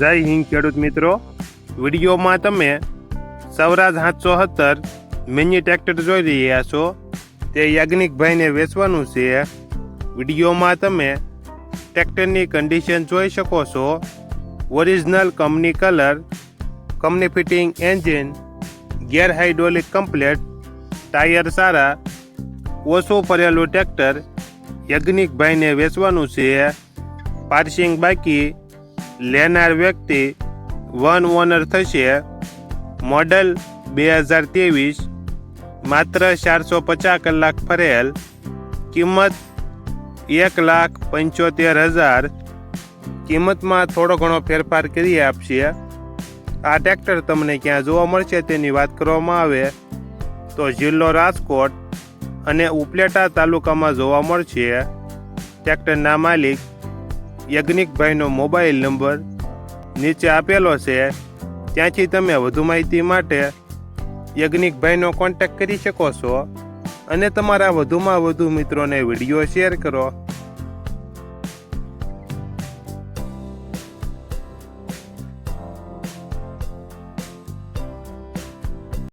જય હિન્દ ખેડૂત મિત્રો. વિડીયોમાં તમે સૌરાજ સાતસો સત્તર મિની ટ્રેક્ટર જોઈ રહ્યા છો. તે યાજ્ઞિકભાઈને વેચવાનું છે. વિડીયોમાં તમે ટ્રેક્ટરની કન્ડિશન જોઈ શકો છો. Original company colour company fitting engine gear hydraulic complete tyre સારા, ઓછું ભરેલું ટ્રેક્ટર યજ્ઞિકભાઈને વેચવાનું છે. પાર્સિંગ બાકી લેનાર વ્યક્તિ વન ઓનર થશે. મોડલ બે હજાર ત્રેવીસ, માત્ર ચારસો પચાસ કલાક ફરેલ. કિંમત એક લાખ પંચોતેર હજાર. કિંમતમાં થોડો ઘણો ફેરફાર કરી આપશે. આ ટ્રેક્ટર તમને ક્યાં જોવા મળશે તેની વાત કરવામાં આવે. તો જિલ્લો રાજકોટ અને ઉપલેટા તાલુકામાં જોવા મળશે. ટ્રેક્ટરના માલિક યજ્ઞિકભાઈનો મોબાઈલ નંબર નીચે આપેલો છે. ત્યાંથી તમે વધુ માહિતી માટે યજ્ઞિકભાઈનો કોન્ટેક્ટ કરી શકો છો અને તમારા વધુમાં વધુ મિત્રોને વીડિયો શેર કરો.